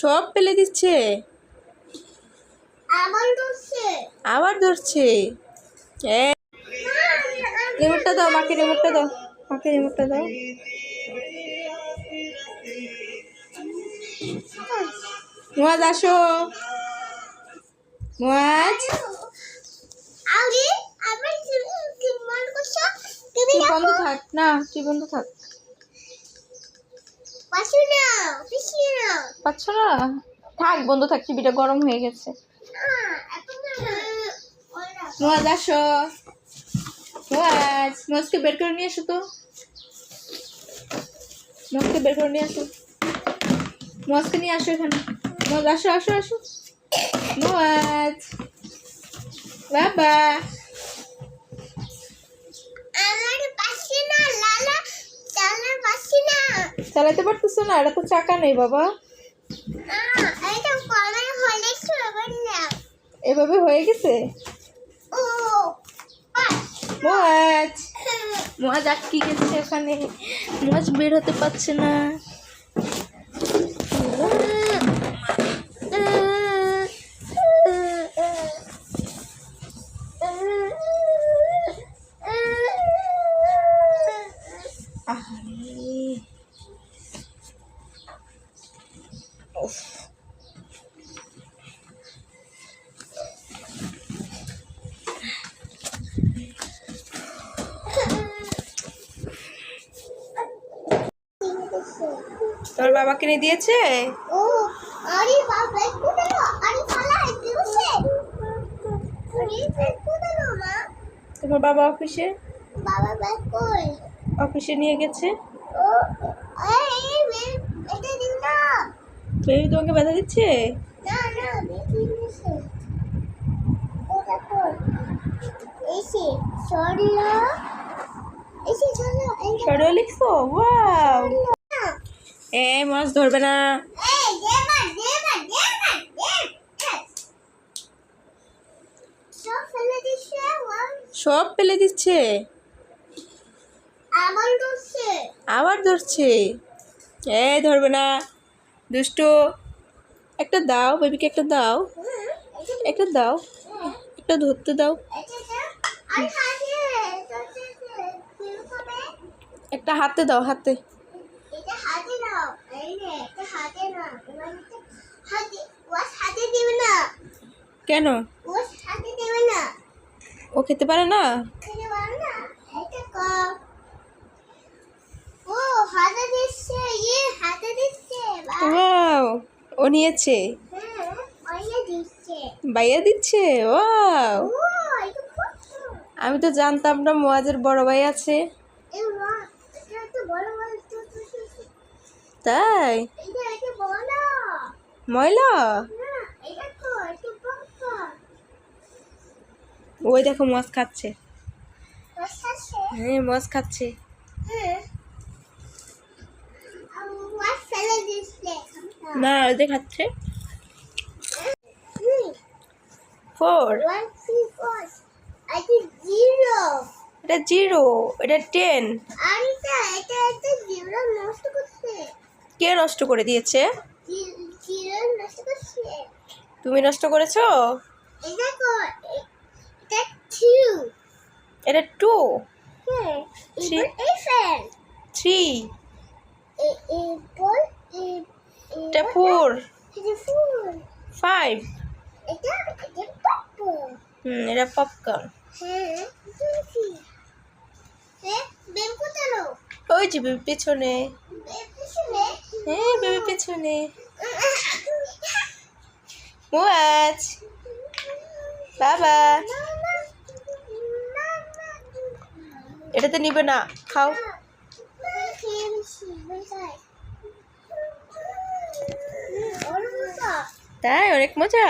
সব ফেলে দিচ্ছে। আবার ধরছে। রিমোটটা দাও মাকে রিমোটটা দাও মাকে রিমোটটা দাও। মুয়াজ আসো। মুয়াজ। আরে আবার কি মন করছ তুমি বন্ধ থাক না তুই বন্ধ থাক। পাচ্ছ না? থাক বন্ধ থাক টিভিটা গরম হয়ে গেছে। না এখন না ওরা মুয়াজ আসো মুয়াজ মুয়াজকে বের করে নিয়ে আসো তো। মুয়াজকে বের করে নিয়ে আসো মুয়াজকে নিয়ে আসো এখানে। মুয়াজ আসো আসো আসো। মুয়াজ বাবা। চালাতে পারতেছো না? এটা তো চাকা নেই বাবা। এভাবে হয়ে গেছে? মাছ মুয়াজ আটকে গেছে ওখানে মাছ বের হতে পারছে না। তোর বাবা কিনে দিয়েছে? ও আরে বাবা পালা তোমার বাবা অফিসে? বাবা ব্যাগ কই? অফিসে নিয়ে গেছে? ও এই এটা দিও না। বেবি তোমাকে ব্যথা দিচ্ছে? না না দেখি দিছে ওটা কই এসে সরলা। লিখছো? ওয়াও এ মাছ ধরবে না। সব ফেলে দিচ্ছে আবার? ধরছে? এ ধরবে না। দুষ্টু একটা দাও বেবিকে একটা দাও। একটা দাও একটা ধরতে দাও। দিও খাবে একটা হাতে দাও হাতে। কেন? ও খেতে পারে না? ও নিয়েছে। বাইয়া দিচ্ছে ও। আমি তো জানতাম না মোয়াজের বড় ভাই আছে। তাই? ময়লা? ওই দেখো মাছ খাচ্ছে। হ্যাঁ মাছ খাচ্ছে। না যে খাচ্ছে? ফোর। এটা জিরো, এটা টেন। এটা জিরো নষ্ট কে নষ্ট করে দিয়েছে? তুমি নষ্ট করেছ? এটা টু। থ্রি। এটা ফোর। ফাইভ। এটা এটা হুম এটা পপকর্ন। হ্যাঁ ওই যে পিছনে। হ্যাঁ বেবি পেছনে। মুয়াজ। বাবা। এটাতে নিবে না খাও। তাই অনেক মজা।